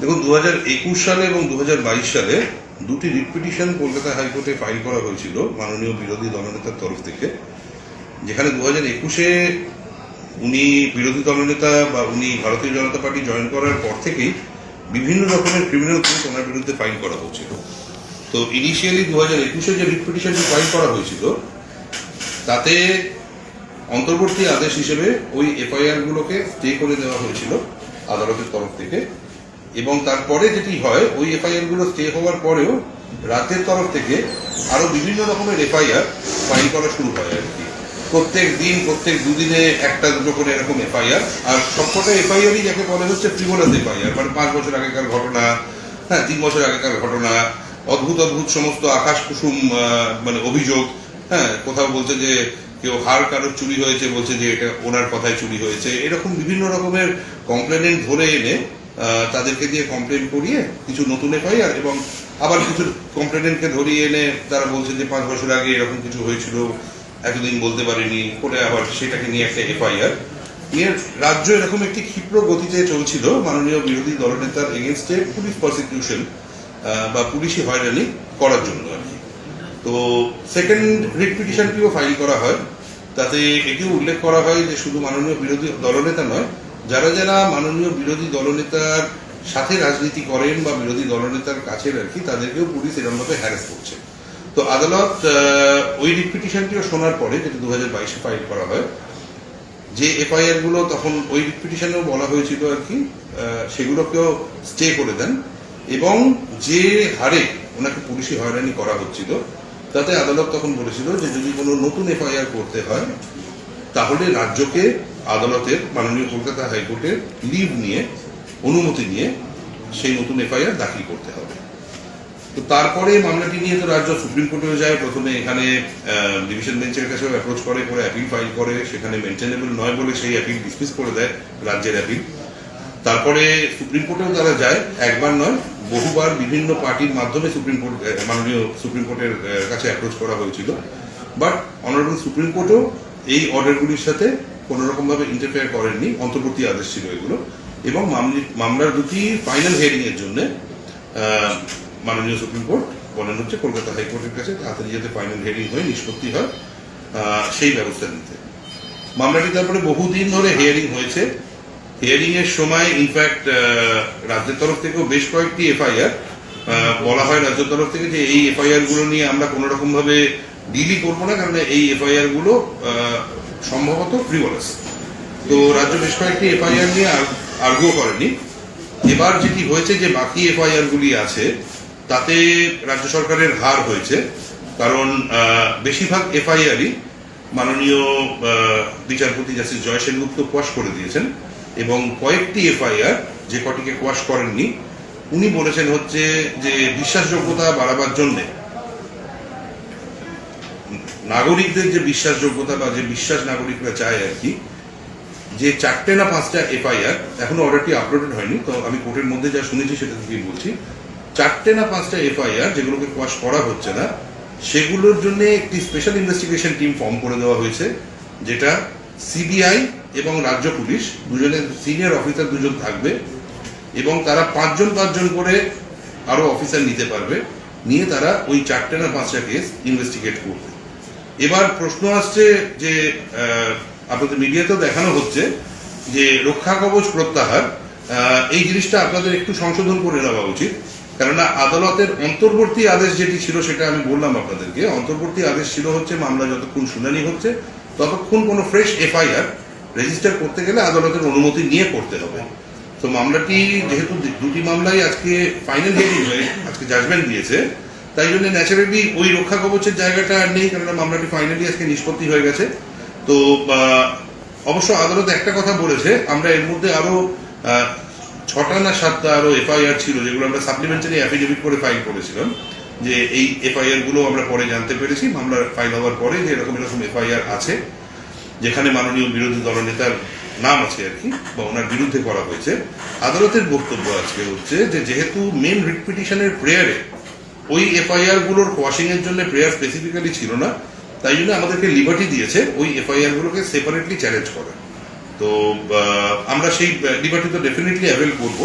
দেখুন দু হাজার একুশ সালে এবং দু হাজার বাইশ সালে দুটি রিপিটিশন কলকাতা হাইকোর্টে ফাইল করা হয়েছিল মাননীয় বিরোধী দলনেতার তরফ থেকে, যেখানে দু হাজার একুশে উনি বিরোধী দলনেতা বা উনি ভারতীয় জনতা পার্টি জয়েন করার পর থেকেই বিভিন্ন রকমের ক্রিমিনাল কেস ওনার বিরুদ্ধে ফাইল করা হয়েছিল। তো ইনিশিয়ালি দু হাজার একুশে যে রিপিটিশনটি ফাইল করা হয়েছিল, তাতে অন্তর্বর্তী আদেশ হিসেবে ওই এফআইআর গুলোকে স্টে করে দেওয়া হয়েছিল। আদালতের তরফ থেকে। এবং তারপরে যেটি হয়, ওই এফআইআরগুলো স্টে হওয়ার পরেও রাজ্যের তরফ থেকে আরও বিভিন্ন রকমের এফআইআর ফাইল করা শুরু হয় আর কি। প্রত্যেক দিন, প্রত্যেক দুদিনে একটা, দুটো করে এরকম এফআইআর আর সবকটা এফআইআরই যাকে বলে হচ্ছে ফ্রিভোলাস এফআইআর মানে পাঁচ বছর আগেকার ঘটনা হ্যাঁ তিন বছর আগেকার ঘটনা, অদ্ভুত অদ্ভুত সমস্ত আকাশ কুসুম মানে অভিযোগ হ্যাঁ কোথাও বলছে যে কেউ হার কারোর চুরি হয়েছে, বলছে যে এটা ওনার কথায় চুরি হয়েছে। এরকম বিভিন্ন রকমের কমপ্লেনেন্ট ধরে এনে তাদেরকে দিয়ে কমপ্লেন করিয়ে কিছু নতুন এফআইআর এবং আবার কিছু কমপ্লেনেন্টকে ধরিয়ে এনে তারা বলছে যে পাঁচ বছর আগে এরকম কিছু হয়েছিল, এতদিন বলতে পারিনি করে আবার সেটাকে নিয়ে একটা এফআইআর নিয়ে রাজ্য এরকম একটি ক্ষিপ্র গতিতে চলছিল, মাননীয় বিরোধী দলনেতার এগেনস্টে পুলিশ প্রসিকিউশন বা পুলিশি হয়রানি করার জন্য আর কি। তো সেকেন্ড রিট পিটিশনটিও ফাইল করা হয়। তাতে এটিও উল্লেখ করা হয় যে শুধু মাননীয় বিরোধী দলনেতা নয়, যারা যারা মাননীয় বিরোধী দলনেতার সাথে রাজনীতি করেন বা বিরোধী দলনেতার কাছে আর কি, তাদেরকেও পুলিশ এরকমভাবে হ্যারাস করছে। তো আদালত ওই রিট পিটিশনটিও শোনার পরে যেটা দু হাজার বাইশে ফাইল করা হয়, যে এফআইআরগুলো তখন ওই পিটিশনেও বলা হয়েছিল আর কি সেগুলোকেও স্টে করে দেন। এবং যে হারে ওনাকে পুলিশি হয়রানি করা হচ্ছিল তাতে আদালত তখন বলেছিল যে যদি কোনো নতুন এফআইআর করতে হয়, তাহলে রাজ্যকে আদালতের মাননীয় কলকাতা হাইকোর্টের লিভ নিয়ে, অনুমতি নিয়ে সেই নতুন এফআইআর দাখিল করতে হবে। তো তারপরে মামলাটি নিয়ে তো রাজ্য সুপ্রিম কোর্টেও যায়। প্রথমে এখানে ডিভিশন বেঞ্চের কাছেও অ্যাপ্রোচ করে করে অ্যাপিল ফাইল করে। সেখানে মেনটেনেবল নয় বলে সেই অ্যাপিল ডিসমিস করে দেয়, রাজ্যের অ্যাপিল তারপরে সুপ্রিম কোর্টেও তারা যায়। একবার নয় বহুবার বিভিন্ন পার্টির মাধ্যমে সুপ্রিম কোর্ট মাননীয় সুপ্রিম কোর্টের কাছে অ্যাপ্রোচ করা হয়েছিল। বাট অনারেবল সুপ্রিম কোর্টও এই অর্ডারগুলির সাথে কোনো রকম ভাবে ইন্টারফেয়ার করেননি। অন্তর্বর্তী আদেশ ছিল এগুলো। এবং মামলি- মামলার দুটি ফাইনাল হিয়ারিংয়ের জন্য মাননীয় সুপ্রিম কোর্ট বলেন হচ্ছে কলকাতা হাইকোর্টের কাছে তাড়াতাড়ি যাতে ফাইনাল হিয়ারিং হয়ে, নিষ্পত্তি হয় সেই ব্যবস্থা নিতে। মামলাটি তারপরে বহুদিন ধরে হিয়ারিং হয়েছে। হিয়ারিং এর সময় ইনফ্যাক্ট রাজ্যের তরফ থেকেও বেশ কয়েকটি এফআইআর বলা হয় রাজ্যের তরফ থেকে যে এই এফআইআরগুলো নিয়ে আমরা কোনো রকম ভাবে ডিলই করব না, কারণ এই এফআইআরগুলো সম্ভবত ফ্রিওলাস তো রাজ্য বেশ কয়েকটি এফআইআর নিয়ে আর্গু করেনি। এবার যেটি হয়েছে যে বাকি এফআইআর গুলি আছে, তাতে রাজ্য সরকারের হার হয়েছে, কারণ বেশিরভাগ এফআইআরই মাননীয় বিচারপতি জাস্টিস জয় সেনগুপ্ত কোয়াশ করে দিয়েছেন। এবং কয়েকটি এফআইআর যে কটিকে কোয়াশ করেননি, উনি বলেছেন হচ্ছে যে বিশ্বাসযোগ্যতা বাড়াবার জন্য নাগরিকদের যে বিশ্বাসযোগ্যতা বা যে বিশ্বাস নাগরিকরা চায় আর কি, যে চারটে না পাঁচটা এফআইআর এখনও অর্ডারটি আপলোডেড হয়নি, তো আমি কোর্টের মধ্যে যা শুনেছি সেটা থেকেই বলছি। চারটে না পাঁচটা এফআইআর যেগুলোকে কোয়াশ করা হচ্ছে না, সেগুলোর জন্য একটি স্পেশাল ইনভেস্টিগেশন টিম ফর্ম করে দেওয়া হয়েছে, যেটা সিবিআই এবং রাজ্য পুলিশ দুজনের সিনিয়র অফিসার দুজন থাকবে এবং তারা পাঁচজন পাঁচজন করে আরও অফিসার নিতে পারবে। নিয়ে তারা ওই চারটে না পাঁচটা কেস ইনভেস্টিগেট করবে। এবার প্রশ্ন আসছে যে আপনাদের মিডিয়াতেও দেখানো হচ্ছে যে রক্ষা কবচ প্রত্যাহার এই জিনিসটা আপনাদের একটু সংশোধন করে নেওয়া উচিত। কেননা আদালতের অন্তর্বর্তী আদেশ যেটি ছিল সেটা আমি বললাম আপনাদেরকে, অন্তর্বর্তী আদেশ ছিল হচ্ছে মামলা যতক্ষণ শুনানি হচ্ছে, ততক্ষণ কোনো ফ্রেশ এফআইআর রেজিস্টার করতে গেলে আদালতের অনুমতি নিয়ে করতে হবে। তো মামলাটি যেহেতু দুটি মামলাই আজকে ফাইনাল হিয়ারিং হয়ে, আজকে জাজমেন্ট দিয়েছে, তাই জন্য ন্যাচারালি ওই রক্ষা কবচের জায়গাটা আর নেই, কেননা মামলাটি ফাইনালি আজকে নিষ্পত্তি হয়ে গেছে। তো অবশ্য আদালত একটা কথা বলেছে, আমরা এর মধ্যে আরও ছটা না সাতটা আরও এফআইআর ছিল, যেগুলো আমরা সাপ্লিমেন্টারি অ্যাফিডেভিট করে ফাইল করেছিলাম, যে এই এফআইআরগুলো আমরা পরে জানতে পেরেছি মামলা ফাইল হওয়ার পরে যে এরকম এরকম এফআইআর আছে যেখানে মাননীয় বিরোধী দলনেতার নাম আছে আর কি, বা ওনার বিরুদ্ধে করা হয়েছে, আদালতের বক্তব্য আজকে হচ্ছে যে যেহেতু মেন রিট পিটিশনের প্রেয়ারে ওই এফআইআরগুলোর ওয়াশিং এর জন্য প্রেয়ার স্পেসিফিক্যালি ছিল না, তাই জন্য আমাদেরকে লিবার্টি দিয়েছে ওই এফআইআর গুলোকে সেপারেটলি চ্যালেঞ্জ করা। তো আমরা সেই লিবার্টি তো ডেফিনেটলি অ্যাভেল করব।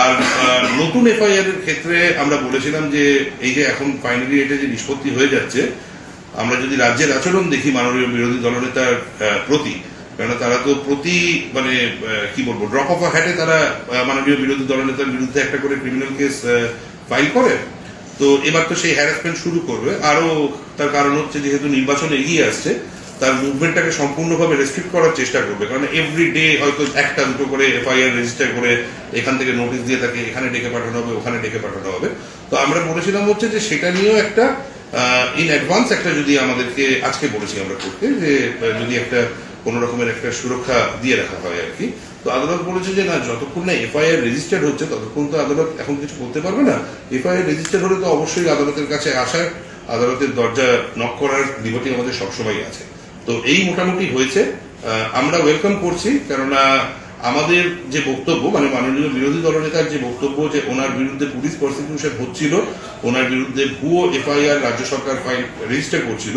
আর নতুন এফআইআর এর ক্ষেত্রে আমরা বলেছিলাম যে এই যে এখন ফাইনালি এটা যে নিষ্পত্তি হয়ে যাচ্ছে আমরা যদি রাজ্যের আচরণ দেখি মাননীয় বিরোধী দলনেতার প্রতি, কেননা তারা তো প্রতি মানে কি বলব ড্রপ অফ হ্যাটে তারা মাননীয় বিরোধী দলনেতার বিরুদ্ধে একটা করে ক্রিমিনাল কেস ফাইল করে। তো এবার তো সেই হ্যারাসমেন্ট শুরু করবে। আরও তার কারণ হচ্ছে যেহেতু নির্বাচন এগিয়ে আসছে, তার মুভমেন্টটাকে সম্পূর্ণভাবে রেস্ট্রিক্ট করার চেষ্টা করবে। কারণ এভরি ডে হয়তো একটা, দুটো করে এফআইআর রেজিস্টার করে এখান থেকে নোটিশ দিয়ে তাকে এখানে ডেকে পাঠানো হবে, ওখানে ডেকে পাঠানো হবে। তো আমরা বলেছিলাম হচ্ছে যে সেটা নিয়েও একটা ইন অ্যাডভান্স একটা যদি আমাদেরকে আজকে বলেছি আমরা করতে, যে যদি একটা কোনো রকমের একটা সুরক্ষা দিয়ে রাখা হয় আর কি, তো আদালত বলেছে যে, না, যতক্ষণ না এফআইআর রেজিস্টার্ড হচ্ছে, ততক্ষণ তো আদালত এখন কিছু করতে পারবে না। এফআইআর রেজিস্টার্ড হলে তো অবশ্যই আদালতের কাছে আসার আদালতের দরজা নক করার লিবার্টি আমাদের সবসময় আছে। তো এই মোটামুটি হয়েছে। আমরা ওয়েলকাম করছি, কেননা আমাদের যে বক্তব্য মানে মাননীয় বিরোধী দলনেতার যে বক্তব্য যে ওনার বিরুদ্ধে পুলিশ প্রসিকিউশন হচ্ছিল, ওনার বিরুদ্ধে ভুয়ো এফআইআর রাজ্য সরকার ফাইল রেজিস্টার করছিল,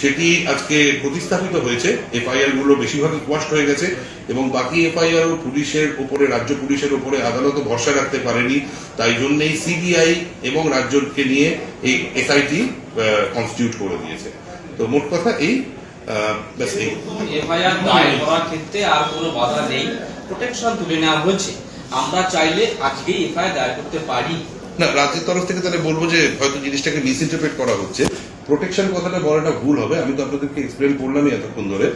সেটি আজকে প্রতিস্থাপিত হয়েছে। এফআইআরগুলো বেশিরভাগ কোয়াস্ট হয়ে গেছে এবং বাকি এফআইআর ও পুলিশের উপরে, রাজ্য পুলিশের উপরে আদালতও ভরসা রাখতে পারেনি। তাই জন্যই সিবিআই এবং রাজ্যকে নিয়ে এই এসআইটি কনস্টিটিউট করে দিয়েছে। তো মোট কথা এই এই। এফআইআর দায়ের করার ক্ষেত্রে আর কোনো বাধা নেই। প্রোটেকশন তুলে নেওয়া হয়েছে। আমরা চাইলে আজকেই এফআইআর দায়ের করতে পারি। না, রাজ্যের তরফ থেকে তাহলে বলব যে হয়তো জিনিসটাকে মিসইন্টারপ্রেট করা হচ্ছে। প্রোটেকশন কথাটা বলাটা ভুল হবে। আমি তো আপনাদেরকে এক্সপ্লেন করলামই এতক্ষণ ধরে।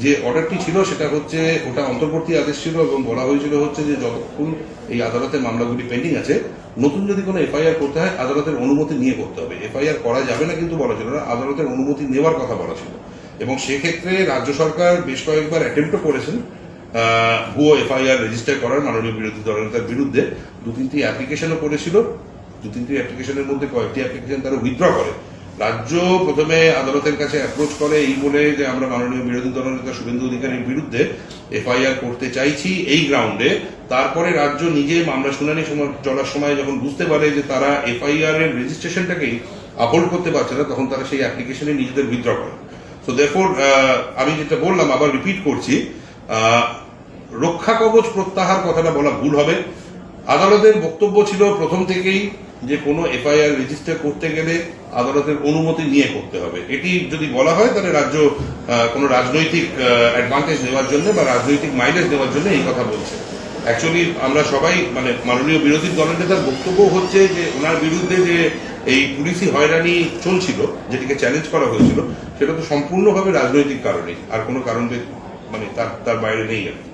যে অর্ডারটি ছিল, সেটা হচ্ছে, ওটা অন্তর্বর্তী আদেশ ছিল এবং বলা হয়েছিল হচ্ছে যে যতক্ষণ এই আদালতে মামলাগুলি পেন্ডিং আছে, নতুন যদি কোনো এফআইআর করতে হয়, আদালতের অনুমতি নিয়ে করতে হবে। এফআইআর করা যাবে না কিন্তু বলা ছিল না, আদালতের অনুমতি নেওয়ার কথা বলা ছিল। এবং সেক্ষেত্রে রাজ্য সরকার বেশ কয়েকবার অ্যাটেম্পটও করেছেন। ভুয়ো এফআইআর রেজিস্টার করার মাননীয় বিরোধী দলনেতার বিরুদ্ধে দু তিনটি অ্যাপ্লিকেশনও করেছিল। দু তিনটি অ্যাপ্লিকেশনের মধ্যে কয়েকটি অ্যাপ্লিকেশন তারা উইথড্র করে। রাজ্য প্রথমে আদালতের কাছে অ্যাপ্রোচ করে এই বলে যে আমরা মাননীয় বিরোধী দলনেতা শুভেন্দু অধিকারীর বিরুদ্ধে এফআইআর করতে চাইছি এই গ্রাউন্ডে তারপরে রাজ্য নিজে মামলা শুনানি সময়, চলার সময় যখন বুঝতে পারে যে তারা এফআইআর এর রেজিস্ট্রেশনটাকেই আপহোল্ড করতে পারছে না, তখন তারা সেই অ্যাপ্লিকেশনে নিজেদের উইথড্র করে। সো দেফোর আমি যেটা বললাম, আবার রিপিট করছি রক্ষা কবচ প্রত্যাহার কথাটা বলা ভুল হবে। আদালতের বক্তব্য ছিল প্রথম থেকেই যে কোনো এফআইআর রেজিস্টার করতে গেলে আদালতের অনুমতি নিয়ে করতে হবে। এটি যদি বলা হয়, তাহলে রাজ্য কোনো রাজনৈতিক অ্যাডভান্টেজ নেওয়ার জন্য বা রাজনৈতিক মাইলেজ দেওয়ার জন্য এই কথা বলছে। অ্যাকচুয়ালি আমরা সবাই মানে মাননীয় বিরোধী দলের নেতার বক্তব্য হচ্ছে যে ওনার বিরুদ্ধে যে এই পুলিশি হয়রানি চলছিল, যেটিকে চ্যালেঞ্জ করা হয়েছিল, সেটা তো সম্পূর্ণভাবে রাজনৈতিক কারণে আর কোনো কারণ মানে তার তার বাইরে নেই আর কি।